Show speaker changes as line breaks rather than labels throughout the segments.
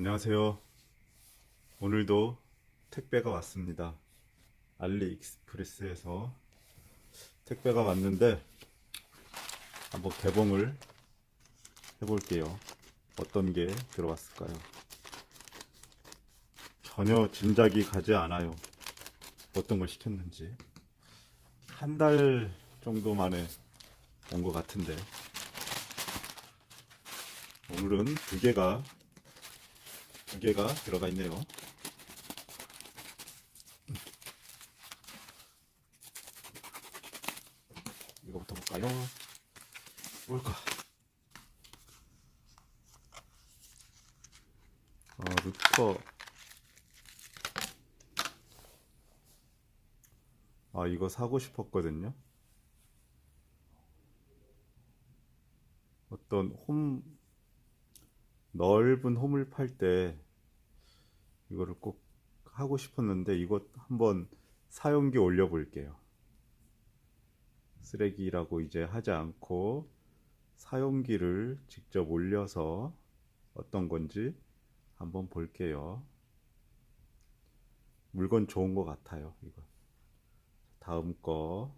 안녕하세요. 오늘도 택배가 왔습니다. 알리익스프레스에서 택배가 왔는데 한번 개봉을 해볼게요. 어떤 게 들어왔을까요? 전혀 짐작이 가지 않아요. 어떤 걸 시켰는지. 한 달 정도 만에 온 것 같은데. 오늘은 두 개가 두 개가 들어가 있네요. 이거부터 볼까요? 뭘까? 아, 루터. 아, 이거 사고 싶었거든요. 어떤 홈, 넓은 홈을 팔 때 이거를 꼭 하고 싶었는데 이것 한번 사용기 올려 볼게요. 쓰레기라고 이제 하지 않고 사용기를 직접 올려서 어떤 건지 한번 볼게요. 물건 좋은 것 같아요. 이거. 다음 거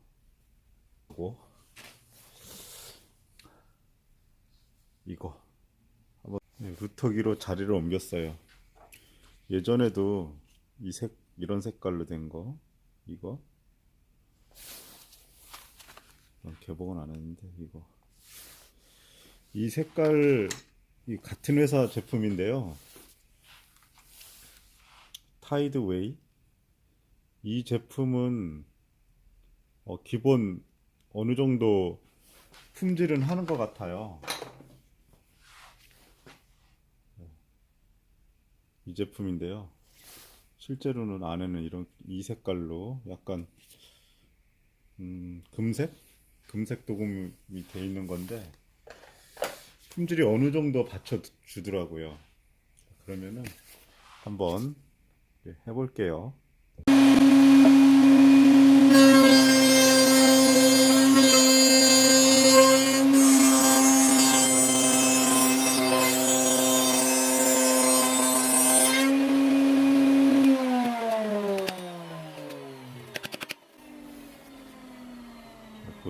이거 네, 루터기로 자리를 옮겼어요. 예전에도 이 색 이런 색깔로 된 거 이거 어, 개봉은 안 했는데 이거 이 색깔 이 같은 회사 제품인데요. 타이드웨이 이 제품은 어, 기본 어느 정도 품질은 하는 것 같아요. 이 제품인데요. 실제로는 안에는 이런 이 색깔로 약간 음, 금색 금색 도금이 돼 있는 건데 품질이 어느 정도 받쳐 주더라고요. 그러면은 한번 네, 해볼게요.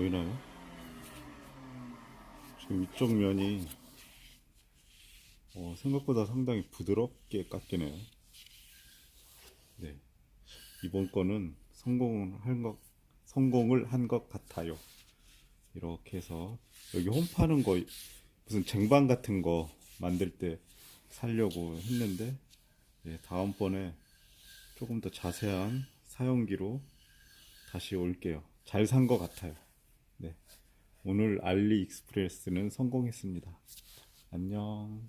보이나요? 지금 이쪽 면이 어, 생각보다 상당히 부드럽게 깎이네요. 네. 이번 거는 성공을 한 것, 성공을 한 것 같아요. 이렇게 해서 여기 홈 파는 거 무슨 쟁반 같은 거 만들 때 살려고 했는데 예, 다음번에 조금 더 자세한 사용기로 다시 올게요. 잘 산 것 같아요. 네. 오늘 알리익스프레스는 성공했습니다. 안녕.